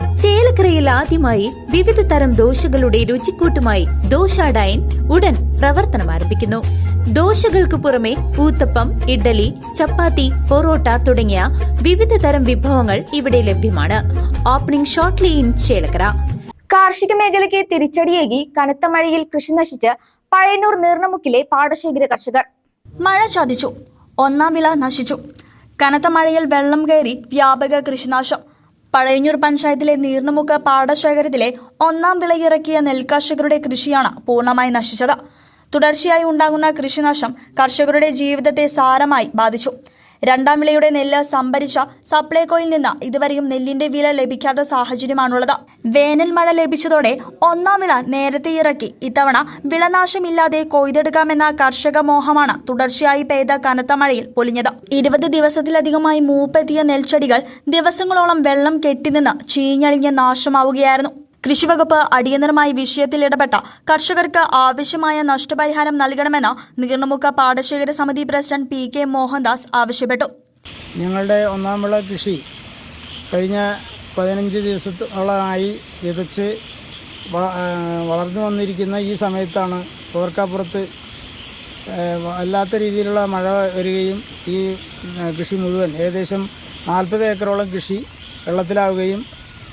ചേലക്കരയിൽ ആദ്യമായി വിവിധ തരം ദോശകളുടെ രുചിക്കൂട്ടുമായി ദോശ ഡൈൻ ഉടൻ പ്രവർത്തനം ആരംഭിക്കുന്നു. ദോശകൾക്ക് പുറമെ ഊത്തപ്പം ഇഡ്ഡലി ചപ്പാത്തി പൊറോട്ട തുടങ്ങിയ വിവിധ തരം വിഭവങ്ങൾ ഇവിടെ ലഭ്യമാണ്. Opening shortly in Chelakkara. കാർഷിക മേഖലയ്ക്ക് തിരിച്ചടിയേകി കനത്ത മഴയിൽ കൃഷി നശിച്ച് പഴയന്നൂർ നീർണമുക്കിലെ പാടശേഖര കർഷകർ. മഴ ചതിച്ചു. ഒന്നാം വിള നശിച്ചു. കനത്ത മഴയിൽ വെള്ളം കയറി വ്യാപക കൃഷിനാശം. പഴയന്നൂർ പഞ്ചായത്തിലെ നീർന്നുമുക്ക് പാടശേഖരത്തിലെ ഒന്നാം വിളയിറക്കിയ നെൽകർഷകരുടെ കൃഷിയാണ് പൂർണമായി നശിച്ചത്. തുടർച്ചയായി ഉണ്ടാകുന്ന കൃഷിനാശം കർഷകരുടെ ജീവിതത്തെ സാരമായി ബാധിച്ചു. രണ്ടാം വിളയുടെ നെല്ല് സംഭരിച്ച സപ്ലൈകോയിൽ നിന്ന് ഇതുവരെയും നെല്ലിന്റെ വില ലഭിക്കാത്ത സാഹചര്യമാണുള്ളത്. വേനൽ മഴ ലഭിച്ചതോടെ ഒന്നാം വിള നേരത്തെ ഇറക്കി. ഇത്തവണ വിളനാശമില്ലാതെ കൊയ്തെടുക്കാമെന്ന കർഷക മോഹമാണ് തുടർച്ചയായി പെയ്ത കനത്ത മഴയിൽ പൊലിഞ്ഞത്. ഇരുപത് ദിവസത്തിലധികമായി മൂപ്പെത്തിയ നെൽച്ചെടികൾ ദിവസങ്ങളോളം വെള്ളം കെട്ടിനിന്ന് ചീഞ്ഞളിഞ്ഞ് നാശമാവുകയായിരുന്നു. കൃഷിവകുപ്പ് അടിയന്തരമായി വിഷയത്തിൽ ഇടപെട്ട കർഷകർക്ക് ആവശ്യമായ നഷ്ടപരിഹാരം നൽകണമെന്ന് നീർണമുക്ക പാടശേഖര സമിതി പ്രസിഡന്റ് പി കെ മോഹൻദാസ് ആവശ്യപ്പെട്ടു. ഞങ്ങളുടെ ഒന്നാം വിള കൃഷി കഴിഞ്ഞ പതിനഞ്ച് ദിവസത്തോളമായി വിതച്ച് വളർന്നു വന്നിരിക്കുന്ന ഈ സമയത്താണ് ഓർക്കാപ്പുറത്ത് അല്ലാത്ത വല്ലാത്ത രീതിയിലുള്ള മഴ വരികയും ഈ കൃഷി മുഴുവൻ ഏകദേശം നാൽപ്പത് ഏക്കറോളം കൃഷി വെള്ളത്തിലാവുകയും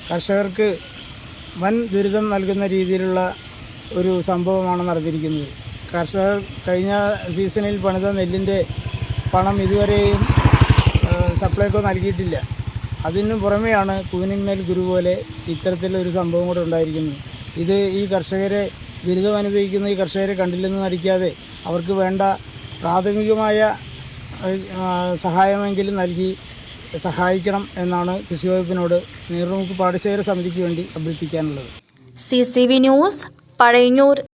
കർഷകർക്ക് വൻ ദുരിതം നൽകുന്ന രീതിയിലുള്ള ഒരു സംഭവമാണ് നടന്നിരിക്കുന്നത്. കർഷകർ കഴിഞ്ഞ സീസണിൽ പണിത നെല്ലിന്റെ പണം ഇതുവരെയും സപ്ലൈക്കോ സപ്ലൈകോ നൽകിയിട്ടില്ല. അതിനു പുറമെയാണ് കൂനിന്മേൽ ഗുരു പോലെ ഇത്തരത്തിലൊരു സംഭവം കൂടെ ഉണ്ടായിരിക്കുന്നത്. ഇത് ഈ കർഷകരെ ദുരിതം അനുഭവിക്കുന്ന ഈ കർഷകരെ കണ്ടില്ലെന്ന് നടിക്കാതെ അവർക്ക് വേണ്ട പ്രാഥമികമായ സഹായമെങ്കിലും നൽകി സഹായിക്കണം എന്നാണ് കൃഷി വകുപ്പിനോട് നീർമുക്ക് പാടശേഖര സമിതിക്ക് വേണ്ടി അഭ്യർത്ഥിക്കാനുള്ളത്. C C V news Pazhayannur.